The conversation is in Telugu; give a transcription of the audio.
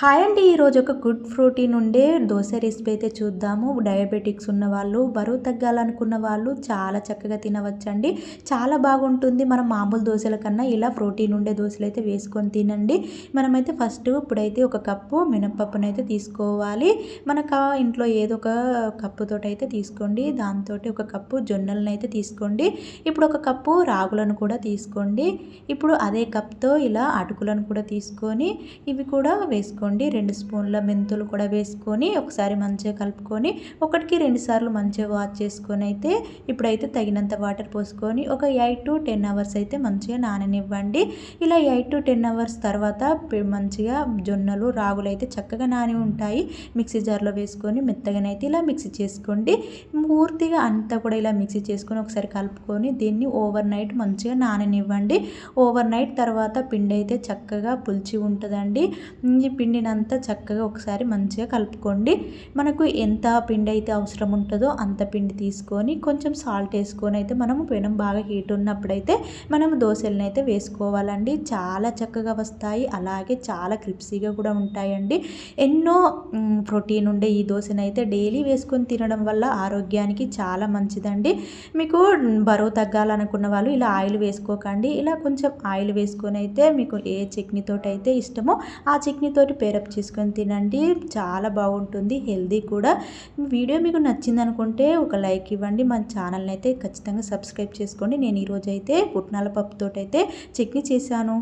హాయ్ అండి ఈరోజు ఒక గుడ్ ప్రోటీన్ ఉండే దోశ రెసిపీ అయితే చూద్దాము. డయాబెటిక్స్ ఉన్న వాళ్ళు బరువు తగ్గాలనుకున్న వాళ్ళు చాలా చక్కగా తినవచ్చండి. చాలా బాగుంటుంది మనం మామూలు దోశల కన్నా ఇలా ప్రోటీన్ ఉండే దోశలు అయితే వేసుకొని తినండి. మనమైతే ఫస్ట్ ఇప్పుడైతే ఒక కప్పు మినపప్పును అయితే తీసుకోవాలి. మనకు ఇంట్లో ఏదో ఒక కప్పుతో అయితే తీసుకోండి. దాంతో ఒక కప్పు జొన్నలను అయితే తీసుకోండి. ఇప్పుడు ఒక కప్పు రాగులను కూడా తీసుకోండి. ఇప్పుడు అదే కప్తో ఇలా అటుకులను కూడా తీసుకొని ఇవి కూడా వేసుకోండి. వేసుకోండి. రెండు స్పూన్ల మెంతులు కూడా వేసుకొని ఒకసారి మంచిగా కలుపుకొని ఒకటికి రెండు సార్లు మంచిగా వాష్ చేసుకొని అయితే ఇప్పుడైతే తగినంత వాటర్ పోసుకొని ఒక ఎయిట్ టు టెన్ అవర్స్ అయితే మంచిగా నాననివ్వండి. ఇలా ఎయిట్ టు టెన్ అవర్స్ తర్వాత మంచిగా జొన్నలు రాగులు అయితే చక్కగా నాని ఉంటాయి. మిక్సీ జార్లో వేసుకొని మెత్తగానైతే ఇలా మిక్సీ చేసుకోండి. పూర్తిగా అంతా కూడా ఇలా మిక్సీ చేసుకొని ఒకసారి కలుపుకొని దీన్ని ఓవర్ నైట్ మంచిగా నాననివ్వండి. ఓవర్ నైట్ తర్వాత పిండి అయితే చక్కగా పులిచి ఉంటుందండి. ఈ పిండి పిండినంతా చక్కగా ఒకసారి మంచిగా కలుపుకోండి. మనకు ఎంత పిండి అయితే అవసరం ఉంటుందో అంత పిండి తీసుకొని కొంచెం సాల్ట్ వేసుకొని అయితే మనము పెనం బాగా హీట్ ఉన్నప్పుడైతే మనం దోశలను అయితే వేసుకోవాలండి. చాలా చక్కగా వస్తాయి. అలాగే చాలా క్రిప్సీగా కూడా ఉంటాయండి. ఎన్నో ప్రోటీన్ ఉండే ఈ దోశను అయితే డైలీ వేసుకొని తినడం వల్ల ఆరోగ్యానికి చాలా మంచిదండి. మీకు బరువు తగ్గాలనుకున్న వాళ్ళు ఇలా ఆయిల్ వేసుకోకండి. ఇలా కొంచెం ఆయిల్ వేసుకొని అయితే మీకు ఏ చట్నీతోటి అయితే ఇష్టమో ఆ చట్నీతోటి పేరప్ చేసుకొని తినండి. చాలా బాగుంటుంది. హెల్దీ కూడా. వీడియో మీకు నచ్చింది అనుకుంటే ఒక లైక్ ఇవ్వండి. మన ఛానల్ని అయితే ఖచ్చితంగా సబ్స్క్రైబ్ చేసుకోండి. నేను ఈరోజు అయితే పుట్నాల పప్పుతోటైతే చట్నీ చేశాను.